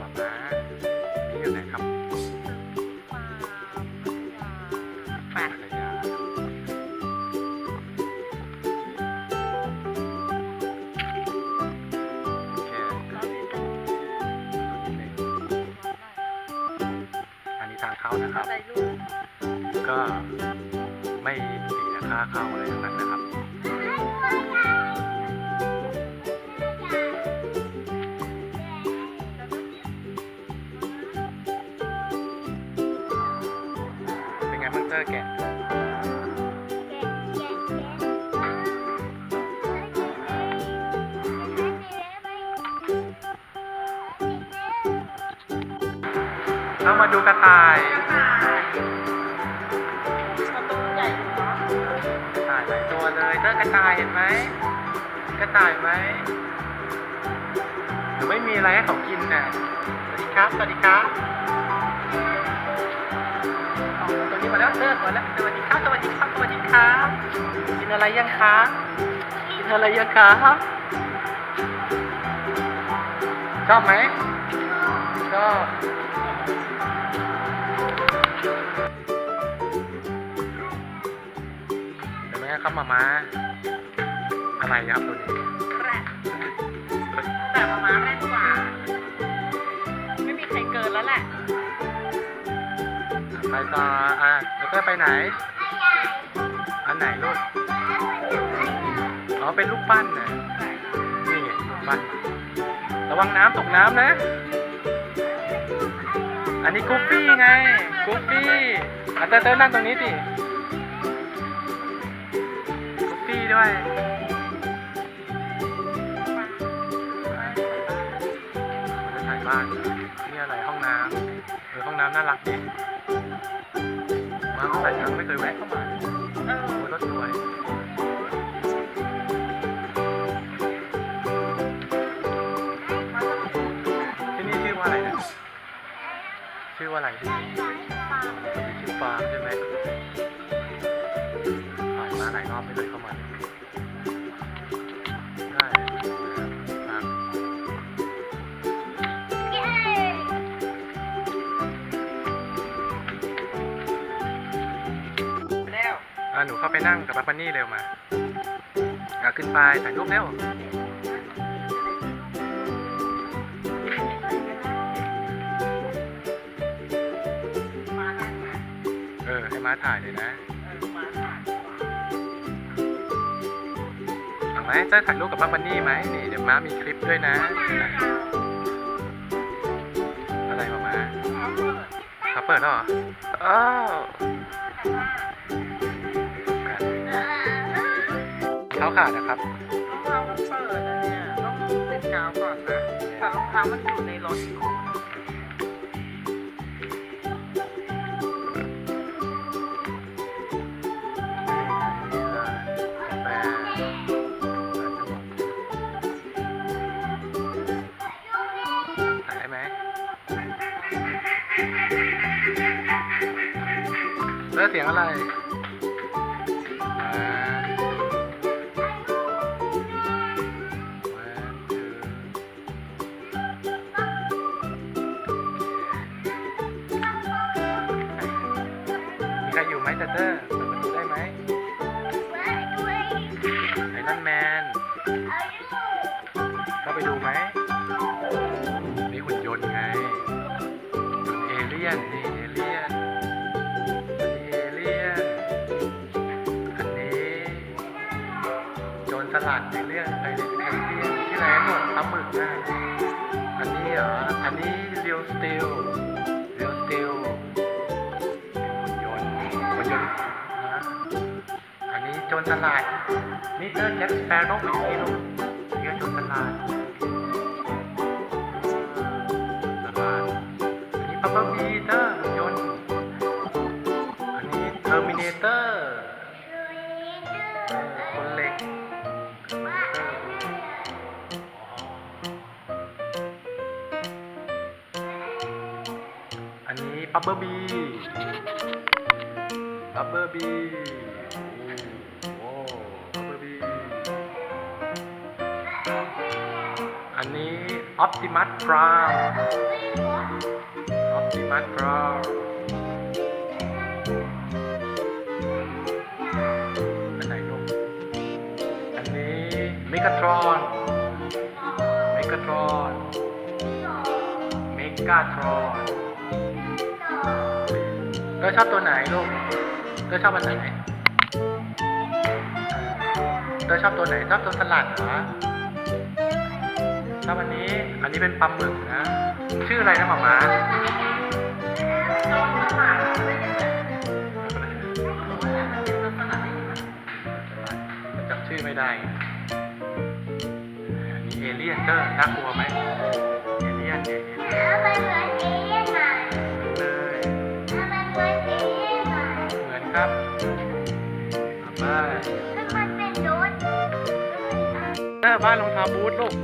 หมาม้านี่อยู่ไหนครับไปพัทยาโอเคอันนี้ทางเข้านะครับใส่ลูกก็ไม่เสียค่าเข้าอะไรทั้งนั้นนะครับเเรามาดูกระต่ายประตูใหญ่ดูเนาะกระต่ายหลายตัวเลยเตอร์กระต่ายเห็นไหมกระต่ายไหมหรือไม่มีอะไรให้เขากินน่ะสวัสดีครับสวัสดีครับตัวนี้มาแล้วเตอร์มาแล้วสวัสดีครับสวัสดีครับสวัสดีครับกินอะไรยังคะกินอะไรยังครับชอบไหมชอบ นไหมครับมามาอะไรครับตัวนี้แรกแต่มามาแม่กว่า ไม่มีใครเกินแล้วแหละไปต่ออะเดี๋ยวเตอร์ไปไหน อันไหนลูก อ๋อ เป็นลูกปั้นนะนี่ไงลูกปั้นระวังน้ำตกน้ำนะ อันนี้กูฟี่ไงกูฟี่อะเตอร์เตอร์นั่งตรงนี้สิ ด้วยมันจะถ่ายบ้านนี่อะไรห้องน้ำเออห้องน้ำน่ารักดีมาเมื่อไหร่ยังไม่เคยแวะเข้ามาโอ้รถสวยที่นี่ชื่อว่าอะไรนะชื่อว่าอะไรที่ชื่อฟาร์มใช่ไหม หลายรอบไม่เคยเข้ามาใช่ครับแล้วอะหนูเข้าไปนั่งกับบัฟฟานี่เร็วมาอะขึ้นไปถ่ายรูปเร็วมาแล้วเออให้ม้าถ่ายเลยนะ ไหมจะถ่ายรูปกับบัฟฟานี่ไหมนี่เดี๋ยวม้ามีคลิปด้วยนะ อะไรมาม้าเอาเปิดเขาเปิดแล้วเหรออ้าวเขาขาดนะครับรองเท้ามันเปิดอะเนี่ยต้องติดกาวก่อนนะแต่รองเท้ามันอยู่ในรถ แล้วเสียงอะไรมีใครอยู่ไหมเตเตอร์าหมึกนะอันนี้เหรออันนี้เรียวสติลเรียวสติลหุ่นยนต์หุ่นยนต์นะอันนี้โจรสลัดนี่เตอร์แจ็คสเปโร่อยู่ที่นู้นนี่ก็โจรสลัดตลาดอันนี้ปัปเปอร์บีเตอร์หุ่นยนต์อันนี้เทอร์มินเตอร์ อัปเบอร์บีอัปเบอร์บีโอ้อัปเบอร์บีอันนี้ออปติมัสพราวออปติมัสพราวอันไหนลูกอันนี้เมกาทรอนเมกาทรอนเมกาทรอน ธอชอบตัวไหนลูกเธอชอบอันไหนเธอชอบตัวไหนชอบตัวสลัดเหรอชอบอันนี้ อันนี้เป็นปลาหมึกนะ ชื่ออะไรนะหมามาจำชื่อไม่ได้อันนี้เอเลี่ยนเตอร์น่ากลัวไหมเอเลี่ยนเนี่ยเลย บ้านรองเท้าบูทลูก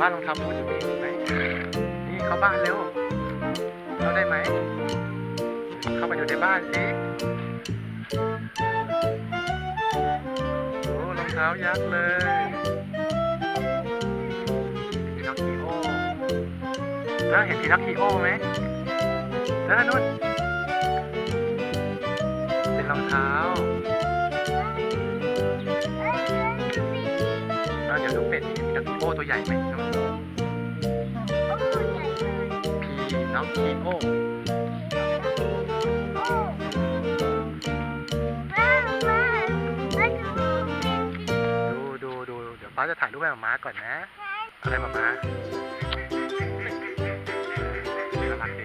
บ้านรองเท้าบูทอยู่นี่เห็นไหมนี่เข้าบ้านเร็วเข้าได้ไหม เข้าไปอยู่ในบ้านสิโอ้รองเท้ายักษ์เลยพีนอคคิโอแล้วเห็นพีนอคคิโอไหมแล้วนู่นเป็นรองเท้า โอตัวใหญ่ไหมพีนอคคิโอดูดูดูเดี๋ยวป้าจะถ่ายรูปให้หมาม้าก่อนนะอะไรหมาม้าน่ารักดิ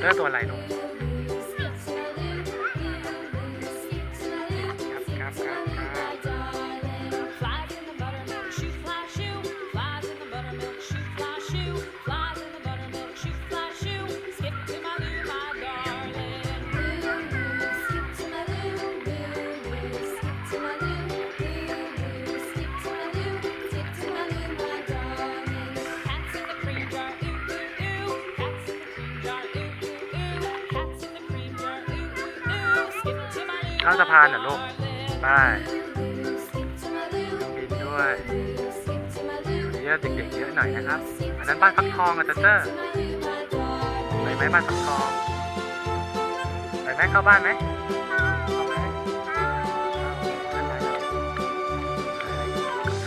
เลือกตัวอะไรลูก ข้ามสะพานเหรอลูกไปบินด้วยเยอะเด็กๆเยอะหน่อยนะครับ อันนั้นบ้านฟักทองอะเตอร์เตอร์ไปไหมบ้านฟักทองไปไหมเข้าบ้านไหมเข้าไหมเข้าไปกาแฟ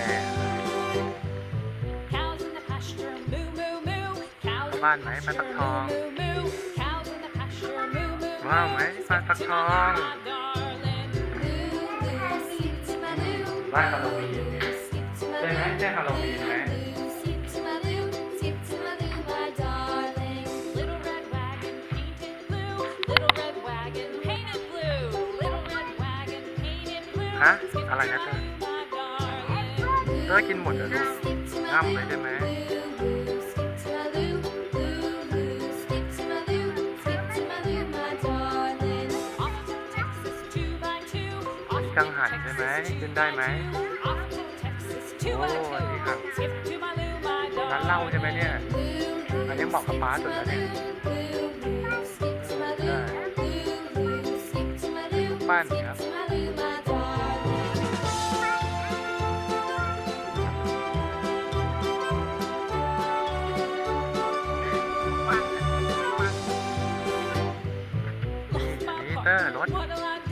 Cows in the pasture, moo moo moo. Cows เข้าบ้านไหมบ้านฟักทองว้าวไหมบ้านฟักทอง ว่าฮาโลวีนใช่ไหมใช่ฮาโลวีนไหมฮะอะไรนะเธอเธอกินหมดเหรอลูกง่ำเลยได้ไหม งหันใช่ไหมขึ้นได้ไหมโอ้ by อันนี้ค่ะ two. Skip to my loo, my ร้านเหล้าใช่ไหมเนี่ย อันนี้เหมาะกับป้าสุดแล้วเนี่ยปั้นครับ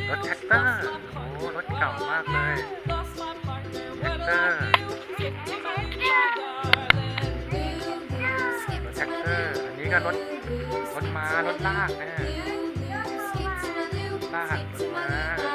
รถแท็กเตอร์ โอ้รถเก่ามากเลยแท็กเตอร์รถแท็กเตอร์ อันนี้ก็รถรถม้ารถลากนะลากรถม้า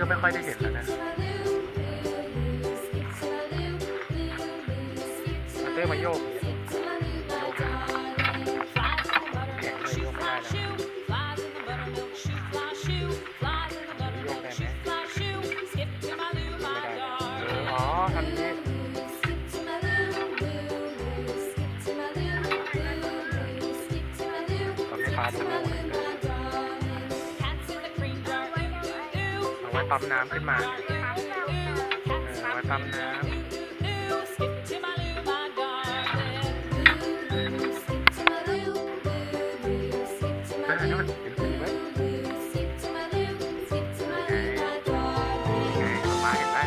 ก็ไม่ค่อยได้เห็นแล้วนะเต้มาโยกาดู ปั๊มน้ำขึ้นมาเอาไว้ปั๊มน้ำเออนู่นเห็นไหมไมาเห็นไหม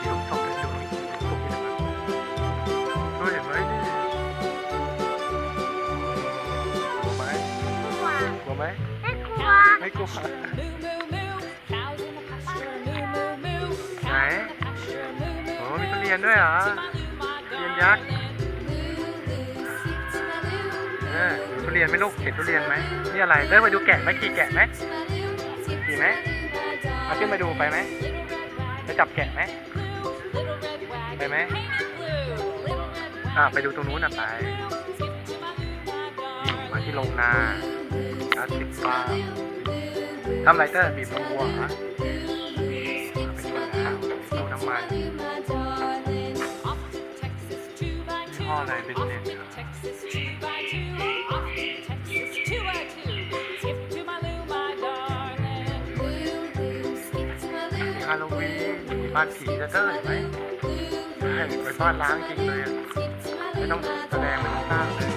มีลูกศพด้วยดูลูกศพอยู่ตรงนั้นด้วยเห็นไหมนี่กลัว ยนด้วยเหรอเรียนยักษ์เออทุเรียนไหมลูกเห็นทุเรียนไหมนี่อะไรเดินไปดูแกะไหมขี่แกะไหมขี่ไหมเอาขึ้นมาดูไปไหมไปจับแกะไหมไปไหม?อ่าไปดูตรงนู้นน่ะไปมาที่โรงนาคลาสิกฟาร์มทำไรเตอร์บีบนมวัวเหรอเอาไปดูนะดูน้ำมัน Off to Texas, two by two. Skip to my loo, my darling. ฮาโลวีนมีบ้านผีจะเตอร์เห็นไหมใช่เป็นบ้านล้างจริงเลยอะไม่ต้องแสดงไม่ต้องสร้างเลย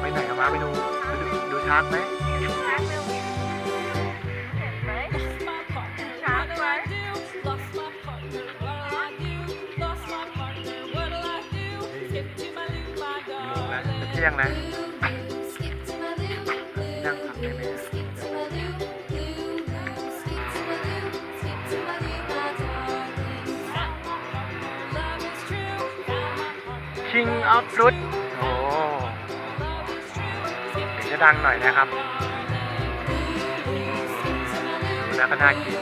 ไปไหนเอามาไปดู ดูดูชาร์กไหม Lost แล้วจะ darling. เที่ยงแล้วนั่งพักได้ไหม Love is true, found my partner. ชิงออฟรุตโอ้เสียงจะดังหน่อยนะครับดูแล้วก็น่ากิน